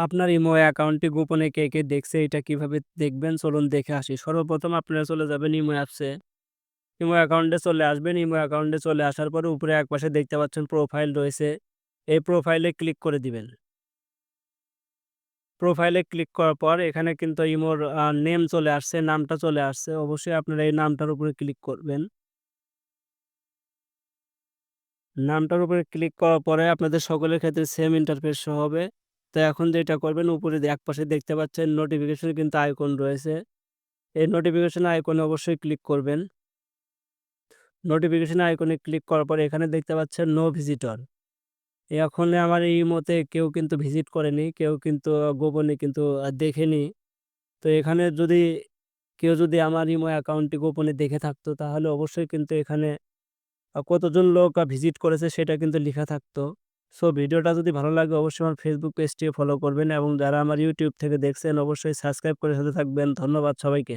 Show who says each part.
Speaker 1: আপনার ইমো অ্যাকাউন্টটি গোপনে কে, কে দেখছে এটা কীভাবে দেখবেন চলুন দেখে আসি। সর্বপ্রথম আপনারা চলে যাবেন ইমো অ্যাপসে। ইমো অ্যাকাউন্টে চলে আসবেন। ইমো অ্যাকাউন্টে চলে আসার পরে উপরে একপাশে দেখতে পাচ্ছেন প্রোফাইল রয়েছে। এই প্রোফাইলে ক্লিক করে দিবেন। প্রোফাইলে ক্লিক করার পর এখানে কিন্তু ইমোর নেম চলে আসছে, নামটা চলে আসছে। অবশ্যই আপনারা এই নামটার উপরে ক্লিক করবেন। নামটার উপরে ক্লিক করার পরে আপনাদের সকলের ক্ষেত্রে সেম ইন্টারফেস হবে। তো এখন যেটা করবেন উপরে দে একপাশে দেখতে পাচ্ছেন নোটিফিকেশন কিন্তু আইকন রয়েছে। এই নোটিফিকেশন আইকনে অবশ্যই ক্লিক করবেন। নোটিফিকেশন আইকনে ক্লিক করার পর এখানে দেখতে পাচ্ছেন নো ভিজিটর। এখন আমার এই মতে কেউ কিন্তু ভিজিট করেনি, কেউ কিন্তু গোপনে কিন্তু দেখেনি। তো এখানে যদি কেউ যদি আমার ইমো অ্যাকাউন্টটি গোপনে দেখে থাকতো তাহলে অবশ্যই কিন্তু এখানে কতজন লোক ভিজিট করেছে সেটা কিন্তু লেখা থাকতো। সো ভিডিওটা যদি ভালো লাগে, অবশ্যই আমার ফেসবুক পেজটিও ফলো করবেন এবং যারা আমার ইউটিউব থেকে দেখছেন, অবশ্যই সাবস্ক্রাইব করে সাথে থাকবেন। ধন্যবাদ সবাইকে।